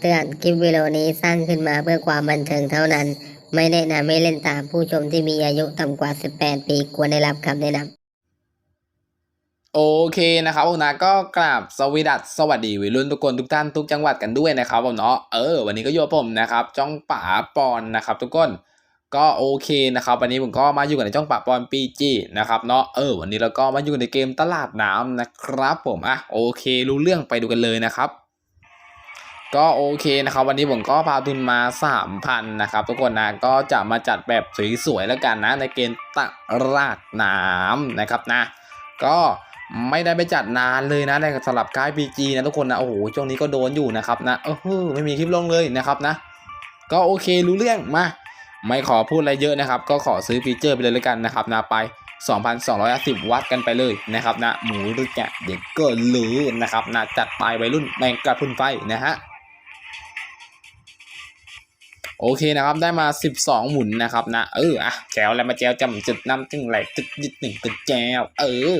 คำเตือน คลิปวิดีโอนี้สร้างขึ้นมาเพื่อความบันเทิงเท่านั้น ไม่แนะนำให้เล่นตามผู้ชมที่มีอายุต่ำกว่า 18 ปีควรได้รับคำแนะนำโอเคนะครับผมนะก็กราบสวีดัสสวัสดีวัยรุ่นทุกคนทุกท่านทุกจังหวัดกันด้วยนะครับผมเนาะเออวันนี้ก็อยู่กับผมนะครับจ้องป่าปอนนะครับ ทุกคนก็โอเคนะครับวันนี้ผมก็มาอยู่กันในจ้องป่าปอนปีจีนะครับเนาะเออวันนี้เราก็มาอยู่ในเกมตลาดน้ำนะครับ ผมอะโอเค รู้เรื่องไปดูกันเลยนะครับ ก็โอเคนะครับ วันนี้ผมก็พาทุนมา 3,000 นะครับ ทุกคนนะก็จะมาจัดแบบสวยๆแล้วกันนะ ในเกมตลาดน้ำนะครับนะ ก็ไม่ได้ไปจัดนานเลยนะในสำหรับค่ายพีจีนะทุกคนนะโอ้โหช่วงนี้ก็โดนอยู่นะครับนะเออไม่มีคลิปลงเลยนะครับนะ ก็โอเครู้เรื่องมาไม่ขอพูดอะไรเยอะนะครับ ก็ขอซื้อฟีเจอร์ไปเลยแล้วกันนะครับนะไป 2,210วัตต์กันไปเลยนะครับนะหมูรึแกะเด็กก็รู้นะครับนะจัดไปวัยรุ่นแมงกระพุนไฟนะฮะ โอเคนะครับได้มา 12 หมุนนะครับนะเอออะแจวอะไรมาแจวจำจุดน้ำจึงไหลตึกยึดหนึ่งตึกแจวเออ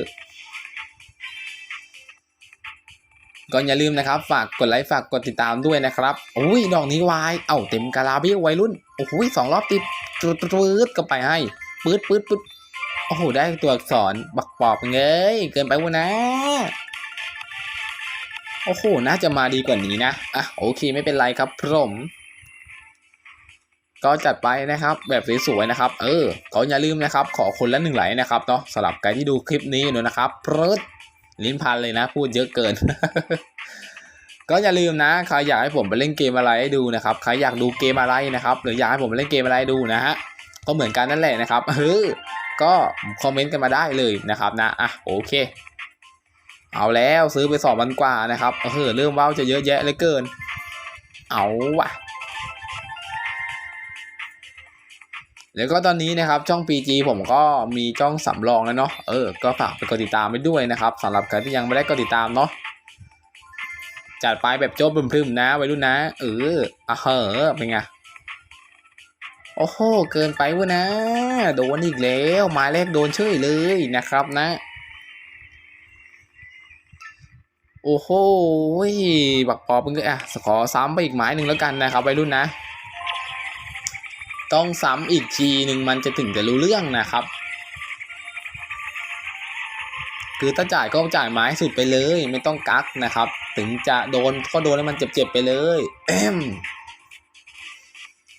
ก็อย่าลืมนะครับ ฝากกดไลค์ฝากกดติดตามด้วยนะครับอุ้ยดอกนี้วาย เอ้าเต็มกาลาเบี้ยวัยรุ่นโอ้โหสองรอบติดปืดปืดก็ไปให้ปืดปืดปืดโอ้โหได้ตัวอักษรบักปอบเงยเกินไปวะนะโอ้โหน่าจะมาดีกว่านี้นะอะโอเคไม่เป็นไรครับผม ก็จัดไปนะครับแบบสวยๆนะครับเออก็อย่าลืมนะครับ ขอคนละหนึ่งไหลนะครับเนาะสำหรับใครที่ดูคลิปนี้อยนะครับเพรดลิ้นพันเลยนะ พูดเยอะเกิน ก็อย่าลืมนะใครอยากให้ผมไปเล่นเกมอะไรให้ดูนะครับใครอยากดูเกมอะไรนะครับ หรืออยากให้ผมไปเล่นเกมอะไรดูนะฮะก็เหมือนกันนั่นแหละนะครับเออก็คอมเมนต์กันมาได้เลยนะครับนะอะโอเค เอาแล้วซื้อไปสองพันกว่านะครับเออเริ่มว้าวจะเยอะแยะเลยเกิน เอาว่ะ แล้วก็ตอนนี้นะครับช่อง PG ผมก็มีช่องสำรองแล้วเนาะเออก็ฝากไปกดติดตามไปด้วยนะครับสำหรับใครที่ยังไม่ได้กดติดตามเนาะจัดไปแบบโจ๊บพรึมๆนะไว้รุ่นนะ เอออะเหอเป็นไงโอ้โหเกินไปวะนะ โดนอีกแล้วหมายเลขโดนเฉยเลยนะครับนะ โอ้โหบักปอเพิ่งก็อะขอซ้ำไปอีกหมายหนึ่งแล้วกันนะครับไว้รุ่นนะ ต้องซ้ำอีกทีหนึ่งมันจะถึงจะรู้เรื่องนะครับ คือถ้าจ่ายก็จ่ายไม้สุดไปเลย ไม่ต้องกักนะครับ ถึงจะโดนก็โดนแล้วมันเจ็บๆไปเลย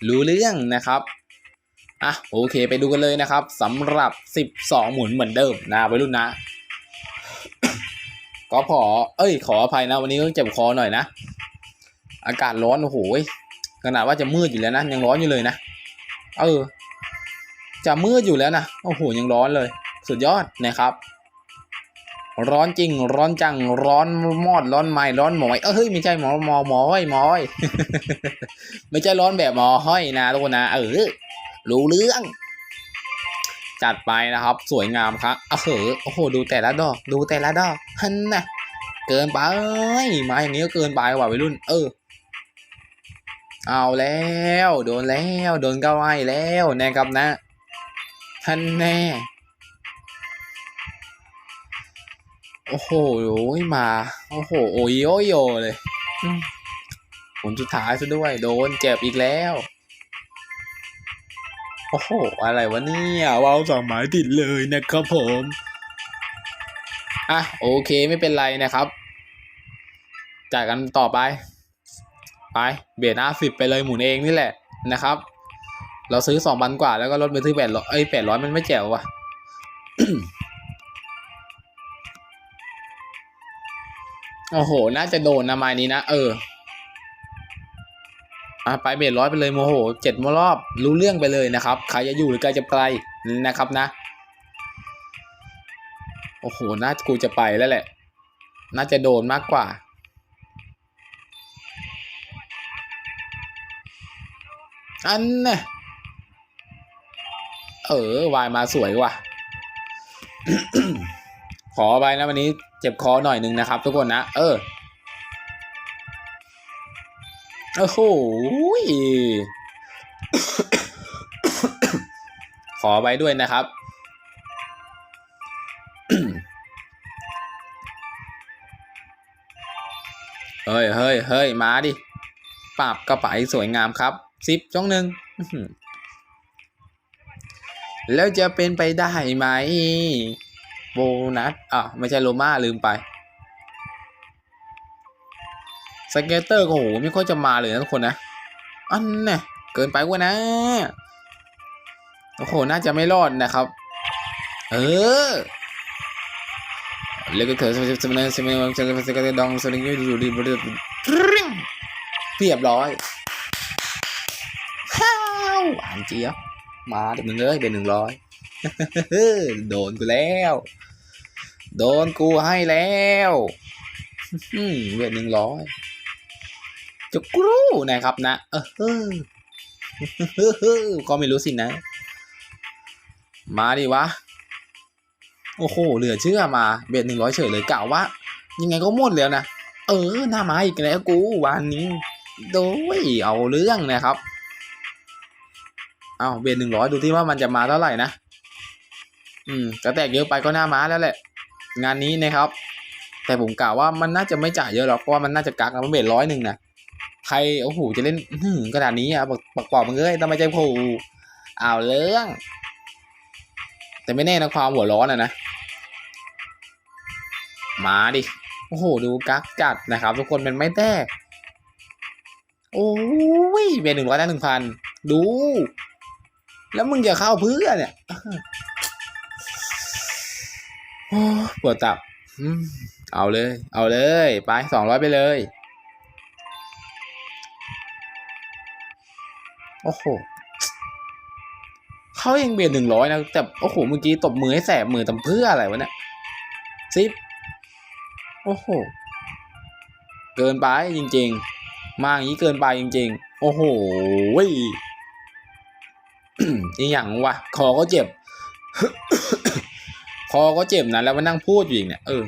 รู้เรื่องนะครับอะโอเคไปดูกันเลยนะครับสำหรับ 12 หมุนเหมือนเดิมนะไปรุ่นนะก็ขอ เอ้ย ขออภัยนะ วันนี้ต้องเจ็บคอหน่อยนะ อากาศร้อน โอ้โหขนาดว่าจะมืดอยู่แล้วนะ ยังร้อนอยู่เลยนะ เออ จะมืดอยู่แล้วนะ โอ้โห ยังร้อนเลย สุดยอดนะครับ ร้อนจริง ร้อนจัง ร้อนมอด ร้อนไหม้ร้อนหมอยเอ้ย ไม่ใช่หมอหมอหมอห้อยหมอห้อยไม่ใช่ร้อนแบบหมอห้อยนะทุกคนนะ เออ รู้เรื่อง จัดไปนะครับ สวยงามครับเออโอ้โห ดูแต่ละดอก ดูแต่ละดอกฮันนะเกินไป มาอย่างนี้ก็เกินไปว่ะวัยรุ่น เออ เอาแล้ว โดนแล้ว โดนก็ไหวแล้วนะครับนะท่านแน่ โอ้โหมา โอ้โห โอ้ยโยโยเลยผลสุดท้ายซะด้วย โดนเจ็บอีกแล้ว โอ้โห อะไรวะเนี่ยว้าวสองหมายติดเลยนะครับผม อะ โอเคไม่เป็นไรนะครับจ่ายกันต่อไป ไปเบียดห้าสิบไปเลยหมุนเองนี่แหละนะครับ เราซื้อสองพันกว่าแล้วก็ลดไปซื้อแปดร้อยเอ้ยแปดร้อยมันไม่แจ๋วว่ะโอ้โห น่าจะโดนนะไม้นี้นะ เออ อะไปเบียดร้อยไปเลยโมโหเจ็ดมรอบรู้เรื่องไปเลยนะครับ ใครจะอยู่หรือใครจะไปนะครับนะ โอ้โห น่ากูจะไปแล้วแหละ น่าจะโดนมากกว่า อันน่ะเออวายมาสวยว่ะ ขอไปนะวันนี้เจ็บคอหน่อยหนึ่งนะครับ ทุกคนนะ เออ โอ้โหขอไปด้วยนะครับ เฮ้ยเฮ้ยเฮ้ยมาดิปรับกระเป๋าสวยงามครับ สิบจ้องหนึ่งแล้วจะเป็นไปได้ไหม โบนัสอะไม่ใช่โลมาลืมไปสเกตเตอร์ก็โหไม่ค่อยจะมาเลยนะทุกคนนะ อันน่ะเกินไปกว่านะ โอ้โห น่าจะไม่รอดนะครับ เออเล็กก็เถอะสมัยสมัยสมัยสมัยสมัยสมัยดองสมัยยูดูดีบริบเรียบร้อยฮ้ จี๊ยบมาเดี๋ยวมึงเอ้ยเป็นหนึ่งร้อยโดนกูแล้ว โดนกูให้แล้วเวทหนึ่งร้อยจะกรูนะครับนะเออเฮ้ก็ไม่รู้สินะ มาดิวะ โอ้โห เหลือเชื่อมาเบ็ดหนึ่งร้อยเฉยเลยกล่าวว่า ยังไงก็หมดแล้วนะ เออ หน้ามาอีกแล้วกูวันนี้ โดยเอาเรื่องนะครับ เอาเบ็ดหนึ่งร้อยดูที่ว่ามันจะมาเท่าไหร่นะ อืมจะแตกเยอะไปก็หน้าม้าแล้วแหละ งานนี้นะครับ แต่ผมกล่าวว่ามันน่าจะไม่จ่ายเยอะหรอกเพราะว่ามันน่าจะกักนะมันเบ็ดร้อยหนึ่งนะใครโอ้โหจะเล่นหือกระดาษนี้อะปักปักปอกมึงเอ้ยทำไมใจผูเอาเรื่อง แต่ไม่แน่นะความหัวร้อนอะนะมาดิโอ้โหดูกักจัดนะครับ ทุกคนเป็นไม่แตกโอ้ยเบ็ดหนึ่งร้อยได้หนึ่งพันดู แล้วมึงจะเข้าเพื่อเนี่ยโอ้ปวดตับเอาเลย เอาเลย ไปสองร้อยไปเลย โอ้โหเขาเองเบียดหนึ่งร้อยนะ แต่ โอ้โห เมื่อกี้ตบมือให้แสบมือทำเพื่ออะไรวะเนี่ยซิปโอ้โห เกินไปจริง ๆ มาอย่างนี้เกินไปจริง ๆ โอ้โห ยนี่อย่างวะคอก็เจ็บ คอก็เจ็บนะแล้วมานั่งพูดอยู่อีกเนี่ยเออ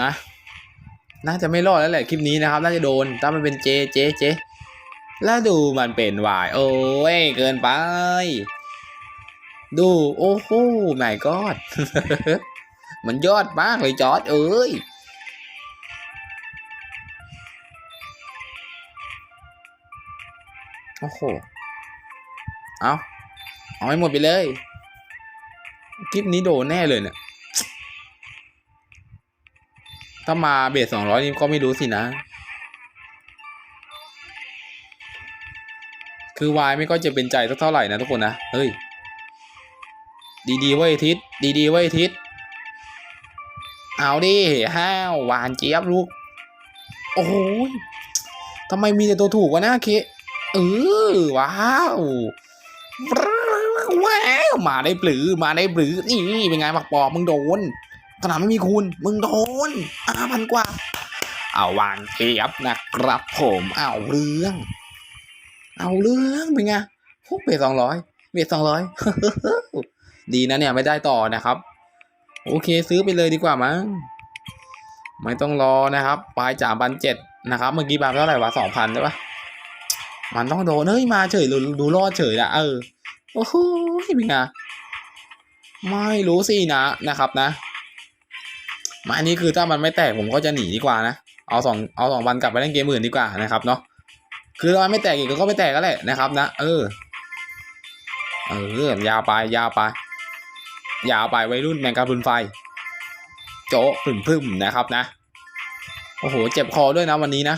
นะน่าจะไม่รอดแล้วแหละคลิปนี้นะครับ น่าจะโดนถ้ามันเป็นเจเจเจแล้วดูมันเป็นวายโอ้ยเกินไป ดูโอ้โหไม่กอดมันยอดมากเลยจอร์ดเอ้ย โอ้โห เอาเอาให้หมดไปเลย คลิปนี้โดนแน่เลยเนี่ย ถ้ามาเบสสองร้อยนี่ก็ไม่รู้สินะ คือวายไม่ก็จะเป็นใจสักเท่าไหร่นะทุกคนนะ เฮ้ย ดีๆไว้ทิศ ดีๆไว้ทิศ เอาดิห้าวหวานเจี๊ยบลูก โอ้โหยทำไมมีแต่ตัวถูกวะนะเค เออว้าวว้าวมาได้ปลือมาได้ปลือนี่เป็นไงบักปอกมึงโดนขนาดไม่มีคุณ มึงโดนอ่าพันกว่าเอาวานเทียบนะครับผมเอาเรื่อง เอาเรื่องเป็นไงพวกเบสสองร้อยเบสสองร้อยดีนะเนี่ยไม่ได้ต่อนะครับ โอเคซื้อไปเลยดีกว่ามั้งไม่ต้องรอนะครับปลายจ่าพันเจ็ดนะครับ เมื่อกี้บาทเท่าไหร่วะสองพันใช่ปะ มันต้องโดนเฮ้ยมาเฉยดูรอดเฉยอะเออโอ้โหเป็นไงไม่รู้สินะนะครับนะมาอันนี้คือถ้ามันไม่แตกผมก็จะหนีดีกว่านะเอาสองเอาสองวันกลับไปเล่นเกมอื่นดีกว่านะครับเนาะคือถ้ามันไม่แตกอีกก็ไม่แตกก็แหละนะครับ นะ เออเออยาวไปยาวไปยาวไปวัยรุ่นแมงกาพรุนไฟ โจ๊ะพึ่มพึ่มนะครับนะ โอ้โห เจ็บคอด้วยนะวันนี้นะ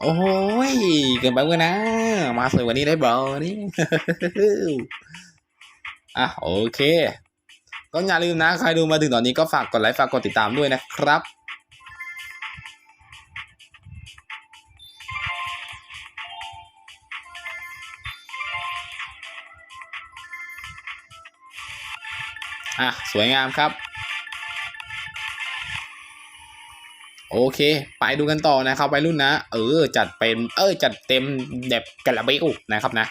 โอ้ยเกินไปเว้ยนะ มาสวยวันนี้ได้บอนี่อะโอเค ก็อย่าลืมนะ ใครดูมาถึงตอนนี้ก็ฝากกดไลค์ฝากกดติดตามด้วยนะครับอะสวยงามครับ โอเค ไปดูกันต่อนะครับวัยรุ่นนะ เออ จัดเป็น เออ จัดเต็มแบบกระเบอุนะครับนะ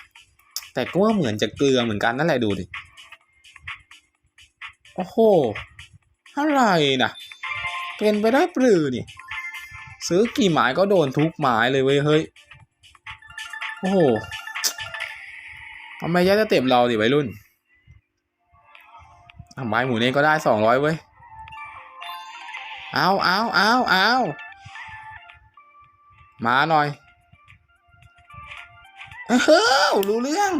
แต่ก็เหมือนจะเกลือเหมือนกันนั่นแหละดูดิ โอ้โห อะไรนะเป็นไปได้ปรือนี่ ซื้อกี่หมายก็โดนทุกหมายเลยเว้ยเฮ้ย โอ้โหทำไมยัดจะเต็มเราดิวัยรุ่นอะไม้หมูนี่ก็ได้สองร้อยเว้ย เอาเอาเอาเอามาหน่อยเฮ้อรู้เรื่อง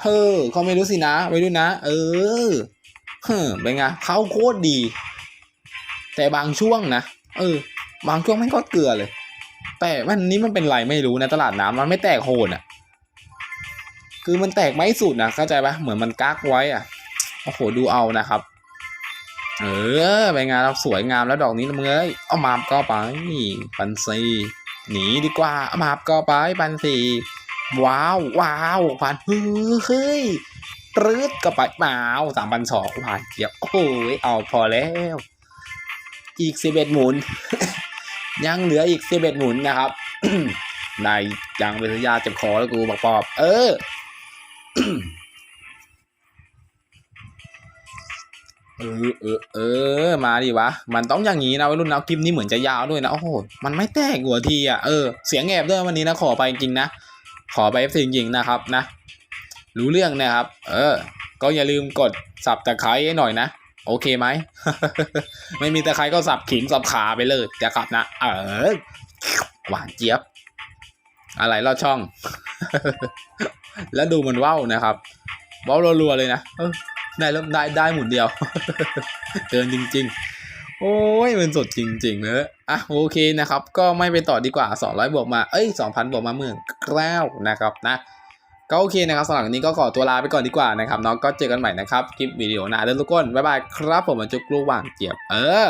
เฮ้อเขาไม่รู้สินะ ไม่รู้นะ เออ เฮ้อเป็นไงเขาโคตรดี แต่บางช่วงนะ เออ บางช่วงไม่ก็เกลือเลย แต่วันนี้มันเป็นไรไม่รู้นะตลาดน้ำมันไม่แตกโหนอะ คือมันแตกไม่สุดนะเข้าใจปะเหมือนมันกักไว้อะ โอ้โห ดูเอานะครับ เออไปงานเราสวยงามแล้วดอกนี้นะมึงเอ้ยเอามาบก็ไปปันซีหนีดีกว่าเอามาบก็ไปปันซีว้าวว้าวผ่านเฮ้ยปรื๊ดก็ไปเปล่าสามพันสองผ่านเกียบโอ้ยเอาพอแล้ว อีกสิบเอ็ดหมุน ยังเหลืออีกสิบเอ็ดหมุนนะครับนายยังเป็นยาเจ็บคอแล้วกูบอกปอบ เออ เออเออเออ มาดิวะ มันต้องอย่างนี้นะวัยรุ่นนะคลิปนี้เหมือนจะยาวด้วยนะ โอ้โห มันไม่แตกหัวทีอะ เออ เสียงแอบด้วยวันนี้นะ ขอไปจริงนะ ขอไปจริงๆนะครับนะ รู้เรื่องนะครับ เออ ก็อย่าลืมกดสับตะไคร้ให้หน่อยนะ โอเคไหม ไม่มีตะไคร้ก็สับขิงสับขาไปเลยจะกลับนะ เออ หวานเจี๊ยบ อะไรลอดช่อง แล้วดูมันว่าวนะครับว่าวรัวๆเลยนะ เออ ได้แล้วได้ได้หมุนเดียว เกินจริง ๆ โอ้ยมันสดจริงๆเนอะอะโอเคนะครับ ก็ไม่ไปต่อดีกว่า 200 บวกมา เอ้ย 2,000 บวกมาหมื่นแกล้วนะครับนะก็โอเคนะครับสำหรับวันนี้ก็ขอตัวลาไปก่อนดีกว่านะครับน้องก็เจอกันใหม่นะครับ คลิปวิดีโอหน้าเดินทุกคน บ๊ายบายครับผมมาจุกลูกหว่างเจียบเออ